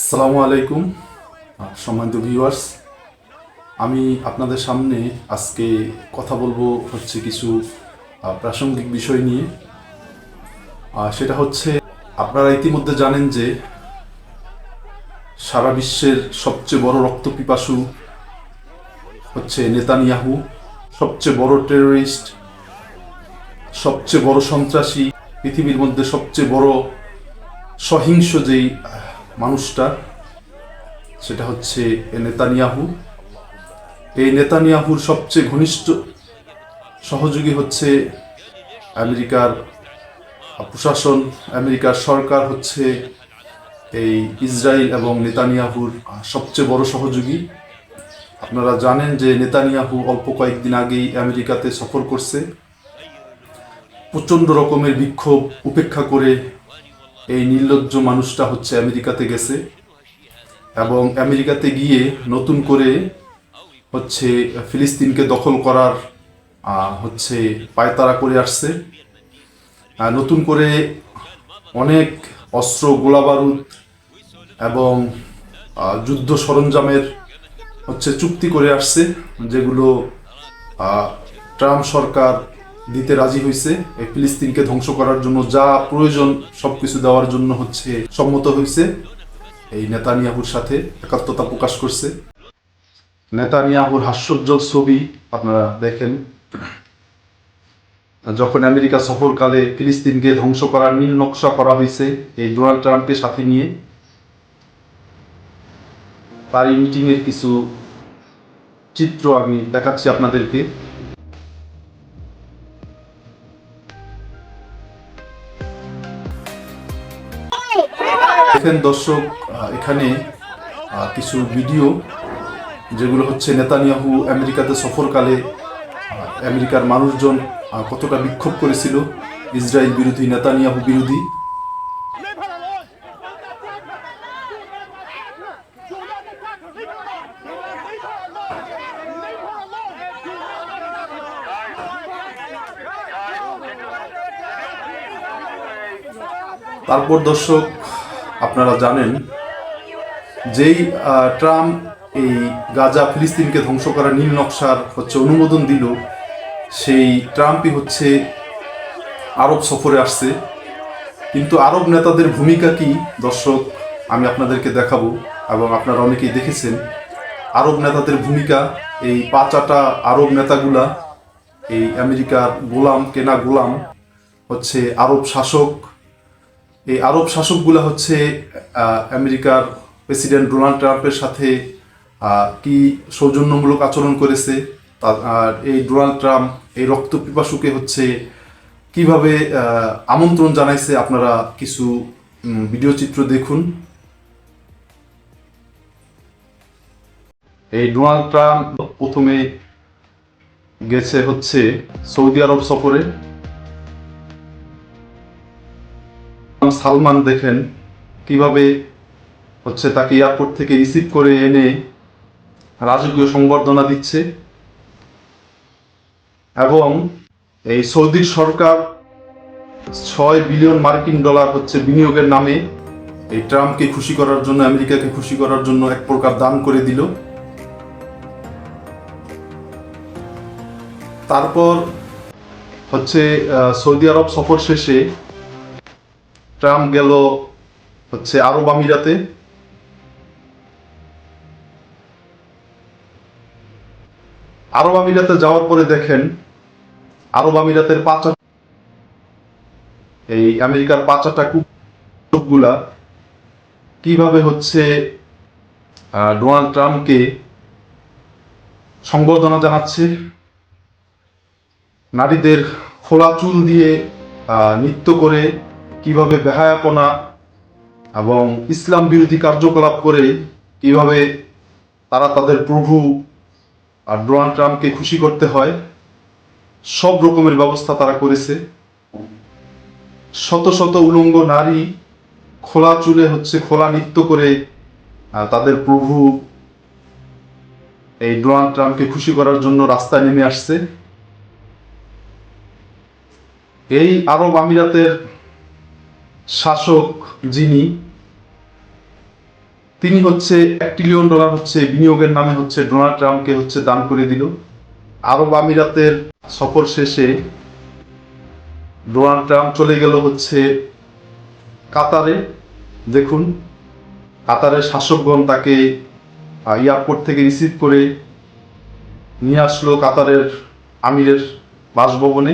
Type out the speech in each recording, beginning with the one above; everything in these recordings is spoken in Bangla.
আসসালামু আলাইকুম সম্মানিত ভিউয়ার্স আমি আপনাদের সামনে আজকে কথা বলব হচ্ছে কিছু প্রাসঙ্গিক বিষয় নিয়ে। সেটা হচ্ছে, আপনারা ইতিমধ্যে জানেন যে সারা বিশ্বের সবচেয়ে বড় রক্তপিপাসু হচ্ছে নেতানিয়াহু, সবচেয়ে বড় টেররিস্ট সবচেয়ে বড় সন্ত্রাসী, পৃথিবীর মধ্যে সবচেয়ে বড় সহিংস যেই মানুষটা, সেটা হচ্ছে এ নেতানিয়াহু। এই নেতানিয়াহুর সবচেয়ে ঘনিষ্ঠ সহযোগী হচ্ছে আমেরিকার প্রশাসন, আমেরিকার সরকার হচ্ছে এই ইসরায়েল এবং নেতানিয়াহুর সবচেয়ে বড় সহযোগী। আপনারা জানেন যে নেতানিয়াহু অল্প কয়েকদিন আগেই আমেরিকাতে সফর করছে। প্রচণ্ড রকমের বিক্ষোভ, উপেক্ষা করে এই নির্লজ্জ মানুষটা হচ্ছে আমেরিকাতে গেছে এবং আমেরিকাতে গিয়ে নতুন করে হচ্ছে ফিলিস্তিনকে দখল করার হচ্ছে পায়তারা করে আসছে। নতুন করে অনেক অস্ত্র, গোলাবারুদ এবং যুদ্ধ সরঞ্জামের হচ্ছে চুক্তি করে আসছে, যেগুলো ট্রাম্প সরকার দিতে রাজি হয়েছে ফিলিস্তিনকে ধ্বংস করার জন্য যা প্রয়োজন, সবকিছু দেওয়ার জন্য হচ্ছে সম্মত হয়েছে এই নেতানিয়াহুর সাথে একাত্মতা প্রকাশ করছে। নেতানিয়াহুর হাস্যোজ্জ্বল ছবি আপনারা দেখেন। যখন আমেরিকা সফরকালে ফিলিস্তিনকে ধ্বংস করার নীল নকশা করা হয়েছে এই ডোনাল্ড ট্রাম্পের সাথে নিয়ে তার মিটিংয়ের কিছু চিত্র আমি দেখাচ্ছি আপনাদেরকে। দেখেন দর্শক এখানে কিছু ভিডিও যেগুলো হচ্ছে নেতানিয়াহু আমেরিকাতে সফরকালে আমেরিকার মানুষজন কতটা বিক্ষোভ করেছিল, ইসরায়েল বিরোধী, নেতানিয়াহু বিরোধী। তারপর দর্শক আপনারা জানেন যেই ট্রাম্প এই গাজা ফিলিস্তিনকে ধ্বংস করার নীল নকশার হচ্ছে অনুমোদন দিল, সেই ট্রাম্পই হচ্ছে আরব সফরে আসছে। কিন্তু আরব নেতাদের ভূমিকা কি? দর্শক, আমি আপনাদেরকে দেখাবো এবং আপনারা অনেকেই দেখেছেন। আরব নেতাদের ভূমিকা, এই পাঁচাটা আরব নেতাগুলা, এই আমেরিকার গোলাম, কেনা গোলাম, হচ্ছে আরব শাসক এই আরব শাসকগুলা হচ্ছে আমেরিকার প্রেসিডেন্ট ডোনাল্ড ট্রাম্পের সাথে কি সৌজন্যমূলক আচরণ করেছে আর এই ডোনাল্ড ট্রাম্প এই রক্ত পিপাসুকে হচ্ছে কীভাবে আমন্ত্রণ জানাইছে, আপনারা কিছু ভিডিও চিত্র দেখুন। এই ডোনাল্ড ট্রাম্প প্রথমে গেছে হচ্ছে সৌদি আরব সফরে। সালমান দেখেন কীভাবে হচ্ছে তাকে এয়ারপোর্ট থেকে রিসিভ করে এনে রাজকীয় সংবর্ধনা দিচ্ছে। এবং এই সৌদির সরকার ছয় বিলিয়ন মার্কিন ডলার হচ্ছে বিনিয়োগের নামে এই ট্রাম্পকে খুশি করার জন্য, আমেরিকাকে খুশি করার জন্য এক প্রকার দান করে দিল। তারপর হচ্ছে সৌদি আরব সফর শেষে ট্রাম্প গেল হচ্ছে আরব আমিরাতে। আরব আমিরাতে যাওয়ার পরে দেখেন আরব আমিরাতের পাঁচা এই আমেরিকার পাঁচাটা কুকুরগুলা কীভাবে হচ্ছে ডোনাল্ড ট্রাম্পকে সংবর্ধনা জানাচ্ছে, নারীদের খোলা চুল দিয়ে নৃত্য করে কীভাবে বেহায়াপনা এবং ইসলাম বিরোধী কার্যকলাপ করে কীভাবে তারা তাদের প্রভু আর ডোনাল্ড ট্রাম্পকে খুশি করতে হয়, সব রকমের ব্যবস্থা তারা করেছে। শত শত উলঙ্গ নারী খোলা চুলে হচ্ছে খোলা নৃত্য করে তাদের প্রভু এই ডোনাল্ড ট্রাম্পকে খুশি করার জন্য রাস্তায় নেমে আসছে। এই আরব আমিরাতের শাসক যিনি, তিনি হচ্ছে এক ট্রিলিয়ন ডলার হচ্ছে বিনিয়োগের নামে হচ্ছে ডোনাল্ড ট্রাম্পকে হচ্ছে দান করে দিল। আরব আমিরাতের সফর শেষে ডোনাল্ড ট্রাম্প চলে গেল হচ্ছে কাতারে। দেখুন, কাতারের শাসকগণ তাকে এয়ারপোর্ট থেকে রিসিভ করে নিয়ে আসলো কাতারের আমিরের বাসভবনে।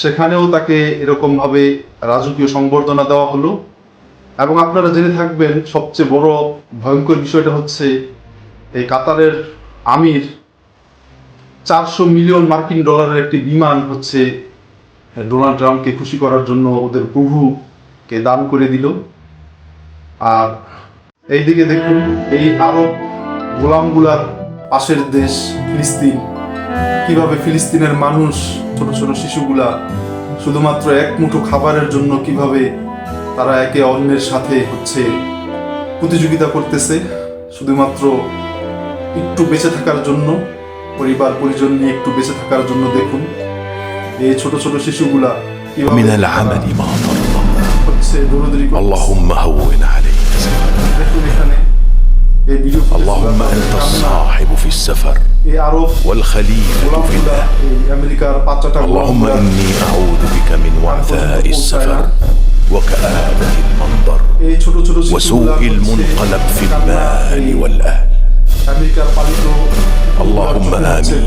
সেখানেও তাকে এরকমভাবে রাজকীয় সংবর্ধনা দেওয়া হলো। এবং আপনারা জেনে থাকবেন, সবচেয়ে বড় ভয়ঙ্কর বিষয়টা হচ্ছে এই কাতারের আমির চারশো মিলিয়ন মার্কিন ডলারের একটি বিমান হচ্ছে ডোনাল্ড ট্রাম্পকে খুশি করার জন্য ওদের প্রভুকে দান করে দিল। আর এইদিকে দেখুন, এই আরব গোলামগুলার পাশের দেশ ফিলিস্তিন। কিভাবে ফিলিস্তিনের মানুষ ছোট ছোট শিশুগুলা শুধুমাত্র এক মুঠো খাবারের জন্য কিভাবে তারা একে অন্যের সাথে হচ্ছে প্রতিযোগিতা করতেছে শুধুমাত্র একটু বেঁচে থাকার জন্য পরিবার পরিজন নিয়ে একটু বেঁচে থাকার জন্য দেখুন এই ছোট ছোট শিশুগুলা কিভাবে من العمل ما ترضى হচ্ছে দৌড়দৌড়ি করতেছে। اللهم هون علينا سفرنا দেখুন এখানে এই ভিডিও اللهم أنت الصاحب في السفر والخليفة في الأهل اللهم إني أعوذ بك من وعثاء السفر وكآبة المنظر وسوء المنقلب في المال والأهل. اللهم آمين.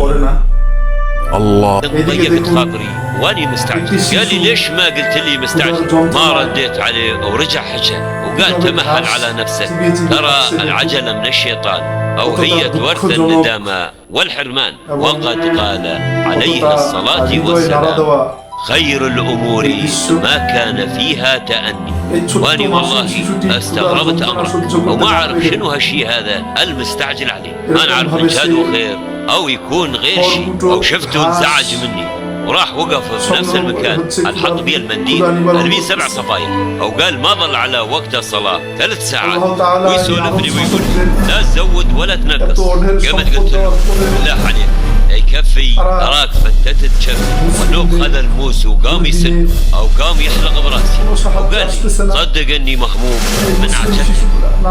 الله. ضيقت خاطري واني مستعجل. قال لي ليش ما قلت لي مستعجل؟ ما رديت عليه ورجع حجة. وقال تمهل على نفسك. ترى العجلة من الشيطان أو هي تورث الندامة والحرمان. وقد قال عليه الصلاة والسلام خير الأمور ما كان فيها تأني. وأني والله استغربت أمرك. وما أعرف شنو هالشي هذا. المستعجل عليه ما نعرف إن خير. أو يكون غير شيء. خربوطه أو شفته. انزعج مني. وراح وقف في نفس المكان. الحط بيه المنديل. ارميه سبع. صفاير أو قال ما ظل على وقت الصلاة. ثلاث ساعات. الله تعالى ويسولف لي يعرف ويقول. لا تزود ولا تنقص صفوا قلت له. بالله عليك يكفي أرى- اراك فتتت كفي ولو خذ الموس وقام يسل او قام يحلق براسي وقال لي صدق اني مهموم من عجل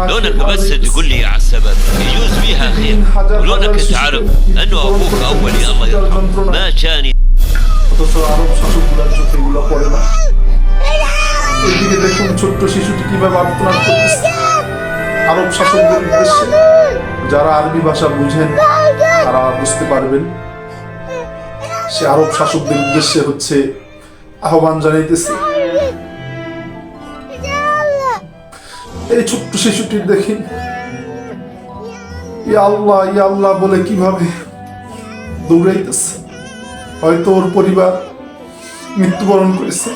لونك بس تقول لي على السبب يجوز فيها خير ولونك تعرف انه ابوك اولي الله يرحمه ما كان অথচ আরব শাসকগুলার চোখে এগুলো পড়ে না এদিকে দেখুন ছোট্ট শিশুটি কিভাবে আর্তনাদ করতেছে আরব শাসকদের উদ্দেশ্যে যারা আরবি ভাষা বুঝেন তারা বুঝতে পারবেন। সে আরব শাসকদের উদ্দেশ্যে হচ্ছে আহ্বান জানাইতেছে। এই ছোট্ট শিশুটির দেখেন। আল্লাহ ইয়া আল্লাহ বলে কীভাবে দৌড়াইতেছে। হয়তো ওর পরিবার মৃত্যুবরণ করেছে।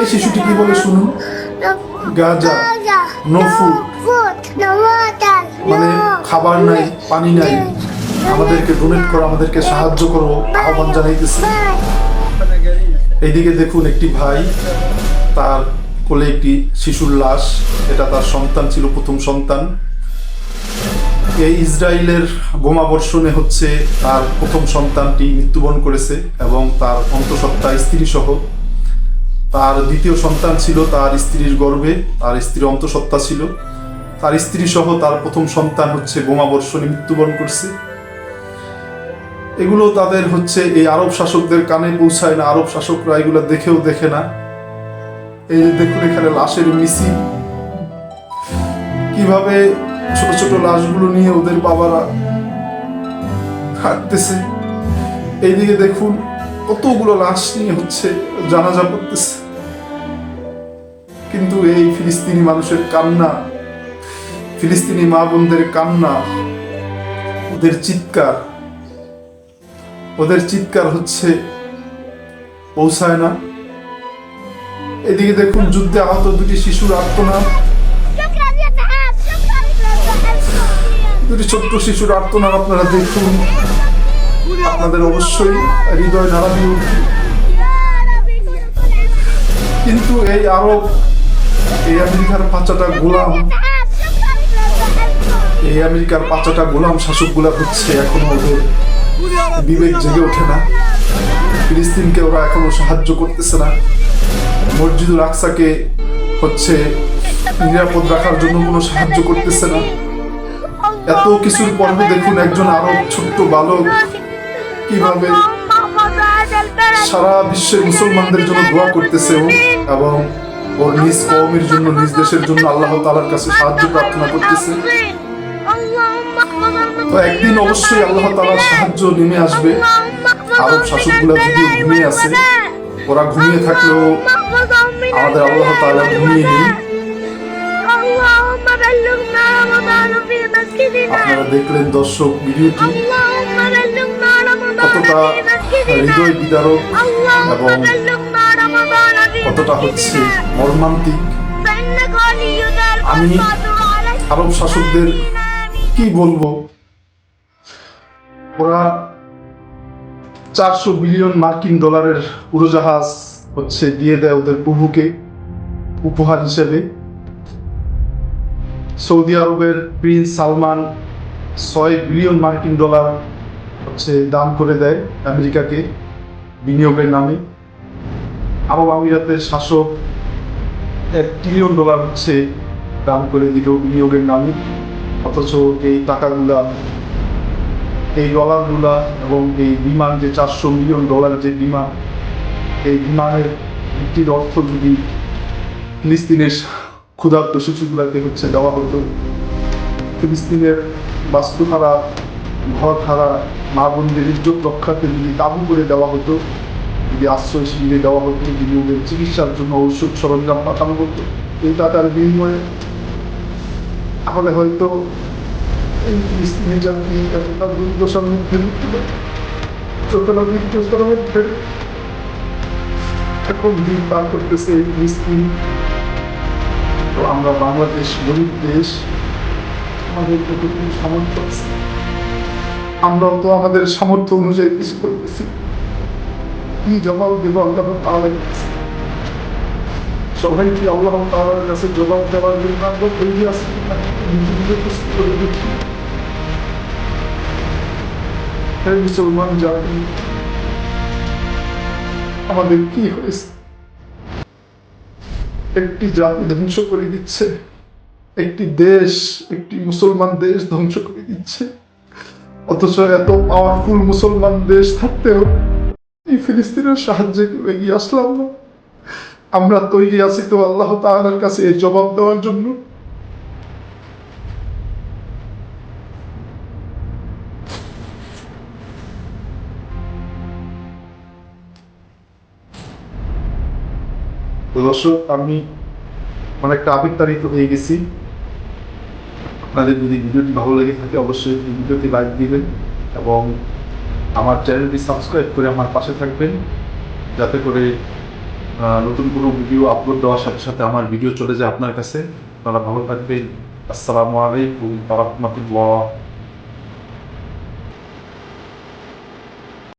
এই শিশুটি কি বলে শুনুন? গাজা নো ফুড মানে খাবার নাই পানি নাই। আমাদেরকে ডোনেট করো আমাদেরকে সাহায্য করো আহ্বান জানাইতেছে। এইদিকে দেখুন একটি ভাই তার কোলে একটি শিশুর লাশ এটা তার সন্তান ছিল প্রথম সন্তান। এই ইসরায়েলের বোমা বর্ষণে হচ্ছে তার প্রথম সন্তানটি মৃত্যুবরণ করেছে এবং তার অন্তঃসত্ত্বা স্ত্রী সহ তার দ্বিতীয় সন্তান ছিল তার স্ত্রীর গর্ভে তার স্ত্রীর অন্তঃসত্ত্বা ছিল। তার স্ত্রী সহ তার প্রথম সন্তান হচ্ছে বোমা বর্ষণে মৃত্যুবরণ করছে। এগুলো তাদের হচ্ছে এই আরব শাসকদের কানে পৌঁছায় না, আরব শাসকরা এগুলো দেখেও দেখে না। এই দেখুন এখানে লাশের মিছিল। কীভাবে ছোট ছোট লাশগুলো নিয়ে ওদের বাবারা হাঁটতেছে। এইদিকে দেখুন কতগুলো লাশ নিয়ে হচ্ছে জানাজা করতেছে। কিন্তু এই ফিলিস্তিনি মানুষের কান্না ফিলিস্তিনি মা বোনদের কান্না, ওদের চিৎকার। ওদের চিৎকার হচ্ছে, পৌঁছায় না। এদিকে দেখুন যুদ্ধে আহত দুটি শিশুর আর্তনাদ। দুটি ছোট্ট শিশুর আর্তনাদ আপনারা দেখুন। আপনাদের অবশ্যই হৃদয় নাড়া দিয়ে উঠবে কিন্তু এই আরব, এই আমেরিকার বাচ্চাটা গোলাম। এই আমেরিকার পাঁচটা গোলাম শাসকগুলা হচ্ছে এখনও ওদের বিবেক জেগে ওঠে না। ফিলিস্তিনকে ওরা এখনও সাহায্য করতেছে না। মসজিদুল আকসাকে হচ্ছে নিরাপদ রাখার জন্য কোনো সাহায্য করতেছে না। এত কিছুর পরেও দেখুন একজন আরব ছোট্ট বালক কীভাবে সারা বিশ্বের মুসলমানদের জন্য দোয়া করতেছে ও, এবং ওর নিজ কওমের জন্য, নিজ দেশের জন্য আল্লাহ তালার কাছে সাহায্য প্রার্থনা করতেছে। তো একদিন অবশ্যই আল্লাহ তালার সাহায্য নেমে আসবে। আরব শাসকগুলা যদি ঘুমিয়ে আসে, ওরা ঘুমিয়ে থাকলেও আমাদের আল্লাহ তালা ঘুমিয়ে নেই। আপনারা দেখলেন দর্শক ভিডিওটি কতটা হৃদয় বিদারক এবং কতটা হচ্ছে মর্মান্তিক। আমি আরব শাসকদের কি বলব? ওরা চারশো বিলিয়ন মার্কিন ডলারের উড়োজাহাজ হচ্ছে দিয়ে দেয় ওদের প্রভুকে, উপহার হিসেবে। সৌদি আরবের প্রিন্স সালমান ছয় বিলিয়ন মার্কিন ডলার হচ্ছে দান করে দেয় আমেরিকাকে বিনিয়োগের নামে। আরব আমিরাতের শাসক এক ট্রিলিয়ন ডলার হচ্ছে দান করে দিল বিনিয়োগের নামে। অথচ এই টাকাগুলা এই ডলারগুলা এবং এই বিমান যে চারশো মিলিয়ন ডলার যে বিমান, এই বিমানের ভিত্তির অর্থ যদি ফিলিস্তিনের ক্ষুধার্ত শিশুগুলাকে হচ্ছে দেওয়া হতো, ফিলিস্তিনের বাস্তু হারা ঘর হারা মা বোনদের ইজ্জত রক্ষাতে যদি কাবু করে দেওয়া হতো, যদি আশ্রয় শিবিরে দেওয়া হতো, যদি ওদের চিকিৎসার জন্য ঔষধ সরঞ্জাম পাঠানো হতো এই টাকার বিনিময়ে তাহলে হয়তো তো আমরা বাংলাদেশ গরিব দেশ, আমাদের কতটুকু সামর্থ্য আছে? আমরাও তো আমাদের সামর্থ্য অনুযায়ী কিছু করতেছি। কি জবাব দেবো আল্লাহ কাছে সবাই কি আল্লাহ তাআলার কাছে জবাব দেওয়ার জন্য আমরা তৈরি? নিজে নিজে প্রস্তুত করে দেখি হে মুসলমান জাতি আমাদের কি হয়েছে? একটি জাতি ধ্বংস করে দিচ্ছে। একটি দেশ, একটি মুসলমান দেশ ধ্বংস করে দিচ্ছে। অথচ এত পাওয়ারফুল মুসলমান দেশ থাকতেও এই ফিলিস্তিনের সাহায্যে এগিয়ে আসলাম না। আমরা তৈরি আছি তো আল্লাহ তাআলার কাছে এই জবাব দেওয়ার জন্য। দর্শক, আমি অনেকটা আবেগতাড়িত হয়ে গেছি। আপনাদের যদি ভিডিওটি ভালো লেগে থাকে, অবশ্যই ভিডিওটি লাইক দিবেন এবং আমার চ্যানেলটি সাবস্ক্রাইব করে আমার পাশে থাকবেন। যাতে করে নতুন কোনো ভিডিও আপলোড দেওয়ার সাথে সাথে আমার ভিডিও চলে যায় আপনার কাছে। আপনারা ভালো থাকবেন। আসসালামু আলাইকুম রহমতুল্লাহ।